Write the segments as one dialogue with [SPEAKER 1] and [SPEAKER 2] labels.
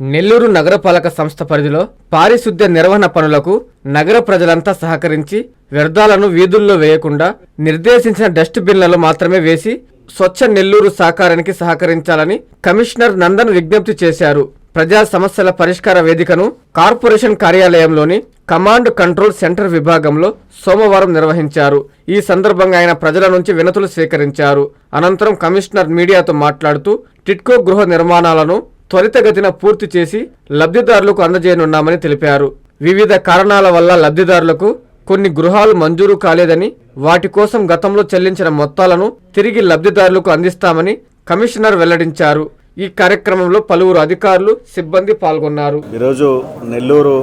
[SPEAKER 1] నెల్లూరు నగరపాలక సంస్థ పరిధిలో పారిశుద్ధ్య నిర్వహణ పనులకు నగర ప్రజలంతా సహకరించి వ్యర్థాలను వీధుల్లో వేయకుండా నిర్దేశించిన డస్ట్ బిన్లలో మాత్రమే వేసి స్వచ్ఛ నెల్లూరు సహకారానికి సహకరించాలని కమిషనర్ నందన్ విజ్ఞప్తి చేశారు. ప్రజా సమస్యల పరిష్కార వేదికను కార్పొరేషన్ కార్యాలయంలోని కమాండ్ కంట్రోల్ సెంటర్ విభాగంలో సోమవారం నిర్వహించారు. ఈ సందర్భంగా ఆయన ప్రజల నుంచి వినతులు స్వీకరించారు. అనంతరం కమిషనర్ మీడియాతో మాట్లాడుతూ టిట్కో గృహ నిర్మాణాలను త్వరితగతిన పూర్తి చేసి లబ్ధిదారులకు అందజేయనున్నామని తెలిపారు. వివిధ కారణాల వల్ల లబ్ధిదారులకు కొన్ని గృహాలు మంజూరు కాలేదని వాటి కోసం గతంలో చెల్లించిన మొత్తాలను తిరిగి లబ్ధిదారులకు అందిస్తామని కమిషనర్ వెల్లడించారు. ఈ కార్యక్రమంలో పలువురు అధికారులు సిబ్బంది పాల్గొన్నారు.
[SPEAKER 2] ఈరోజు నెల్లూరు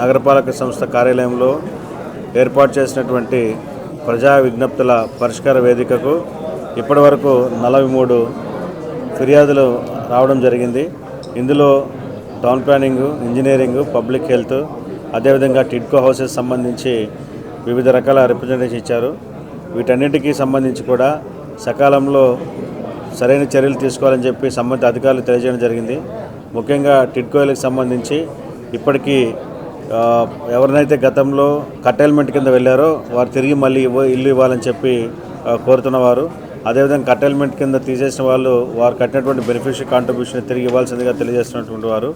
[SPEAKER 2] నగరపాలక సంస్థ కార్యాలయంలో ఏర్పాటు చేసినటువంటి ప్రజా విజ్ఞప్తుల పరిష్కార వేదికకు ఇప్పటివరకు నలభై మూడు ఫిర్యాదులు రావడం జరిగింది. ఇందులో town planning engineering public health అదేవిధంగా టిడ్కో హౌసెస్ సంబంధించి వివిధ రకాల రిప్రజెంటేషన్ ఇచ్చారు. వీటన్నిటికీ సంబంధించి కూడా సకాలంలో సరైన చర్యలు తీసుకోవాలని చెప్పి సంబంధిత అధికారులు తెలియజేయడం జరిగింది. ముఖ్యంగా టిడ్కోలకు సంబంధించి ఇప్పటికీ ఎవరినైతే గతంలో కట్టైల్మెంట్ కింద వెళ్ళారో వారు తిరిగి మళ్ళీ ఇల్లు ఇవ్వాలని చెప్పి కోరుతున్నవారు అదేవిధంగా కట్టెల్మెంట్ కింద తీసేసిన వాళ్ళు వారు కట్టినటువంటి బెనిఫిషియరీ కాంట్రిబ్యూషన్ తిరిగి ఇవ్వాల్సిందిగా తెలియజేస్తున్నటువంటి వారు.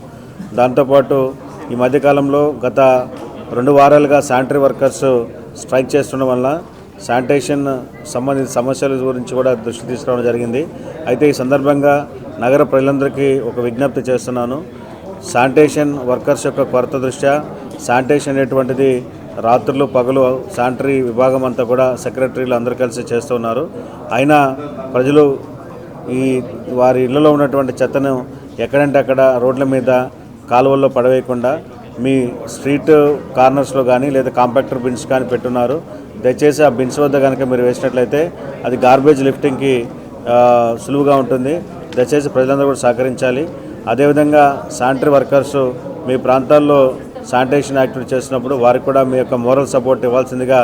[SPEAKER 2] దాంతోపాటు ఈ మధ్యకాలంలో గత రెండు వారాలుగా శానిటరీ వర్కర్స్ స్ట్రైక్ చేస్తుండడం వల్ల శానిటేషన్ సంబంధిత సమస్యల గురించి కూడా దృష్టి తీసుకురావడం జరిగింది. అయితే ఈ సందర్భంగా నగర ప్రజలందరికీ ఒక విజ్ఞప్తి చేస్తున్నాను. శానిటేషన్ వర్కర్స్ యొక్క కొరత దృష్ట్యా శానిటేషన్ అనేటువంటిది రాత్రులు పగలు శానిటరీ విభాగం అంతా కూడా సెక్రటరీలు అందరూ కలిసి చేస్తున్నారు అయినా ప్రజలు ఈ వారి ఇళ్ళలో ఉన్నటువంటి చెత్తను ఎక్కడంటే అక్కడ రోడ్ల మీద కాలువల్లో పడవేయకుండా మీ స్ట్రీట్ కార్నర్స్లో కానీ లేదా కాంపాక్టర్ బిన్స్ కానీ పెట్టున్నారు. దయచేసి ఆ బిన్స్ వద్ద కనుక మీరు వేసినట్లయితే అది గార్బేజ్ లిఫ్టింగ్కి సులువుగా ఉంటుంది. దయచేసి ప్రజలందరూ కూడా సహకరించాలి. అదేవిధంగా శానిటరీ వర్కర్స్ మీ ప్రాంతాల్లో శానిటేషన్ యాక్టివిటీ చేసినప్పుడు వారికి కూడా మీ యొక్క మోరల్ సపోర్ట్ ఇవ్వాల్సిందిగా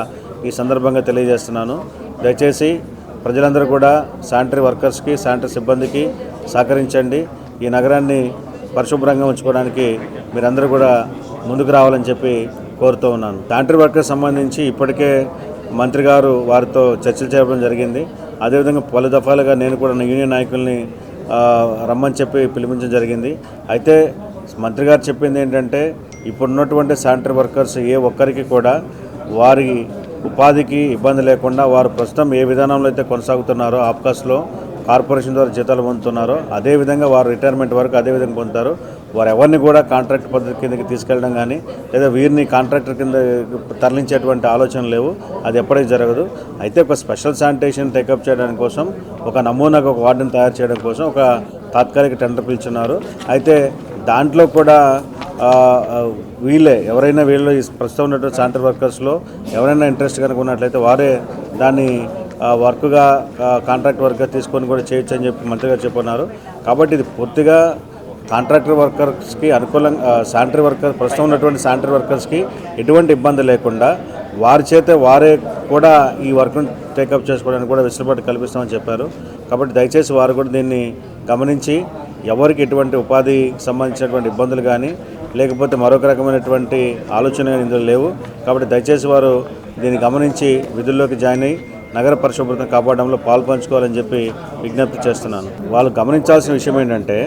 [SPEAKER 2] ఈ సందర్భంగా తెలియజేస్తున్నాను. దయచేసి ప్రజలందరూ కూడా శానిటరీ వర్కర్స్కి శానిటరీ సిబ్బందికి సహకరించండి. ఈ నగరాన్ని పరిశుభ్రంగా ఉంచుకోవడానికి మీరందరూ కూడా ముందుకు రావాలని చెప్పి కోరుతూ ఉన్నాను. శానిటరీ వర్కర్స్ సంబంధించి ఇప్పటికే మంత్రి గారు వారితో చర్చలు చేయడం జరిగింది. అదేవిధంగా పలు దఫాలుగా నేను కూడా నా యూనియన్ నాయకుల్ని రమ్మని చెప్పి పిలిపించడం జరిగింది. అయితే మంత్రి గారు చెప్పింది ఏంటంటే ఇప్పుడున్నటువంటి శానిటరీ వర్కర్స్ ఏ ఒక్కరికి కూడా వారి ఉపాధికి ఇబ్బంది లేకుండా వారు ప్రస్తుతం ఏ విధానంలో అయితే కొనసాగుతున్నారో ఆప్కాస్లో కార్పొరేషన్ ద్వారా జీతాలు పొందుతున్నారో అదే విధంగా వారు రిటైర్మెంట్ వరకు అదే విధంగా పొందుతారు. వారు ఎవరిని కూడా కాంట్రాక్ట్ పద్ధతి కిందకి తీసుకెళ్ళడం కానీ లేదా వీరిని కాంట్రాక్టర్ కింద తరలించేటువంటి ఆలోచన లేవు. అది ఎప్పటికీ జరగదు. అయితే ఒక స్పెషల్ శానిటేషన్ టేకప్ చేయడానికి కోసం ఒక నమూనాకు ఒక వార్డుని తయారు చేయడం కోసం ఒక తాత్కాలిక టెండర్ పిలుచున్నారు. అయితే దాంట్లో కూడా వీళ్ళే ఎవరైనా వీళ్ళు ప్రస్తుతం ఉన్నటువంటి శానిటరీ వర్కర్స్లో ఎవరైనా ఇంట్రెస్ట్ కనుక ఉన్నట్లయితే వారే దాన్ని వర్క్గా కాంట్రాక్ట్ వర్క్గా తీసుకొని కూడా చేయొచ్చు అని చెప్పి మంత్రి గారు చెప్పున్నారు. కాబట్టి ఇది పూర్తిగా కాంట్రాక్టర్ వర్కర్స్కి అనుకూలంగా శానిటరీ వర్కర్ ప్రస్తుతం ఉన్నటువంటి శానిటరీ వర్కర్స్కి ఎటువంటి ఇబ్బంది లేకుండా వారి చేత వారే కూడా ఈ వర్క్ను టేకప్ చేసుకోవడానికి కూడా వెసులుబాటు కల్పిస్తామని చెప్పారు. కాబట్టి దయచేసి వారు కూడా దీన్ని గమనించి ఎవరికి ఎటువంటి ఉపాధికి సంబంధించినటువంటి ఇబ్బందులు కానీ లేకపోతే మరొక రకమైనటువంటి ఆలోచన ఇందులో లేవు. కాబట్టి దయచేసి వారు దీన్ని గమనించి విధుల్లోకి జాయిన్ అయ్యి నగర పరిశుభ్రతను కాపాడడంలో పాల్పంచుకోవాలని చెప్పి విజ్ఞప్తి చేస్తున్నాను. వాళ్ళు గమనించాల్సిన విషయం ఏంటంటే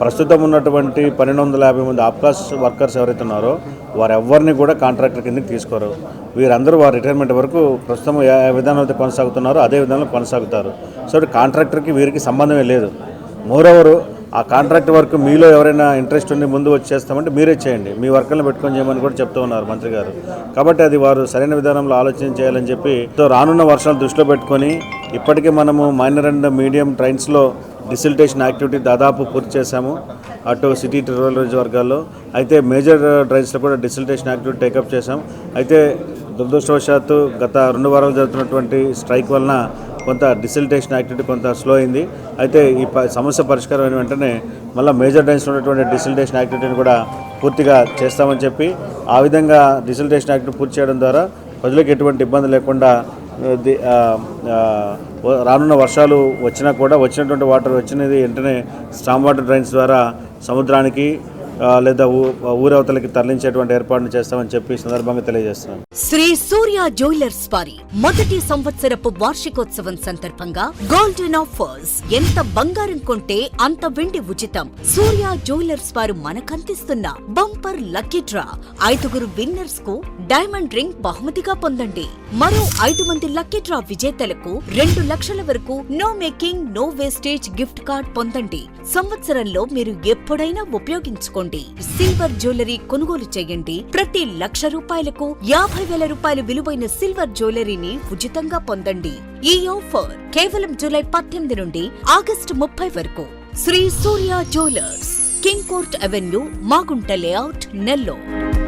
[SPEAKER 2] ప్రస్తుతం ఉన్నటువంటి పన్నెండు వందల యాభై మంది ఆప్కాస్ వర్కర్స్ ఎవరైతే ఉన్నారో వారెవ్వరిని కూడా కాంట్రాక్టర్ కిందకి తీసుకోరు. వీరందరూ వారి రిటైర్మెంట్ వరకు ప్రస్తుతం ఏ విధానం అయితే కొనసాగుతున్నారో అదే విధంగా కొనసాగుతారు. సో కాంట్రాక్టర్కి వీరికి సంబంధమే లేదు. మోరవరు ఆ కాంట్రాక్ట్ వర్క్ మీలో ఎవరైనా ఇంట్రెస్ట్ ఉండి ముందు వచ్చి చేస్తామంటే మీరే చేయండి. మీ వర్కర్లను పెట్టుకొని చేయమని కూడా చెప్తూ ఉన్నారు మంత్రి గారు. కాబట్టి అది వారు సరైన విధానంలో ఆలోచన చేయాలని చెప్పి తో రానున్న వర్షాలు దృష్టిలో పెట్టుకొని ఇప్పటికే మనము మైనర్ అండ్ మీడియం ట్రైన్స్లో డిసిల్టేషన్ యాక్టివిటీ దాదాపు పూర్తి చేశాము. అటు సిటీ రూరల్ వర్గాల్లో అయితే మేజర్ ట్రైన్స్లో కూడా డిసిల్టేషన్ యాక్టివిటీ టేకప్ చేశాం. అయితే దురదృష్టవశాత్తు గత రెండు వారాలు జరుగుతున్నటువంటి స్ట్రైక్ వలన కొంత డిసిల్టేషన్ యాక్టివిటీ కొంత స్లో అయింది. అయితే ఈ ప- సమస్య పరిష్కారం అయిన వెంటనే మళ్ళీ మేజర్ డైన్స్ ఉన్నటువంటి డిసిల్టేషన్ యాక్టివిటీని కూడా పూర్తిగా చేస్తామని చెప్పి ఆ విధంగా డిసిలిటేషన్ యాక్టివిటీ పూర్తి చేయడం ద్వారా ప్రజలకు ఎటువంటి ఇబ్బంది లేకుండా రానున్న వర్షాలు వచ్చినా కూడా వచ్చినటువంటి వాటర్ వచ్చినది వెంటనే స్టామ్ వాటర్ డ్రైన్స్ ద్వారా సముద్రానికి లేదా ఊరవతలకి తరలించేటువంటి ఏర్పాట్లు చేస్తామని చెప్పి సందర్భంగా తెలియజేస్తున్నాను.
[SPEAKER 3] శ్రీ సూర్య జ్యువెలర్స్ వారి మొదటి సంవత్సరపు వార్షికోత్సవం సందర్భంగా గోల్డెన్ ఆఫర్స్ ఎంత బంగారం కొంటే అంత వెండి ఉచితం. సూర్య జ్యువెలర్స్ వారు మనకందిస్తున్న బంపర్ లక్కీ డ్రా. ఐదుగురు విన్నర్స్కు డైమండ్ రింగ్ బహుమతిగా పొందండి. మరో ఐదు మంది లక్కీ డ్రా విజేతలకు రెండు లక్షల వరకు no making no wastage gift card పొందండి. సంవత్సరంలో మీరు ఎప్పుడైనా ఉపయోగించుకోండి. సిల్వర్ జ్యువెలరీ కొనుగోలు చేయండి. ప్రతి లక్ష రూపాయలకు యాభై వేల రూపాయల విలువైన సిల్వర్ జ్యువెలరీని ఉచితంగా పొందండి. ఈ ఆఫర్ కేవలం జూలై పద్దెనిమిది నుండి ఆగస్టు ముప్పై వరకు. Shri Surya jewellers king court avenue Magunta layout Nellore.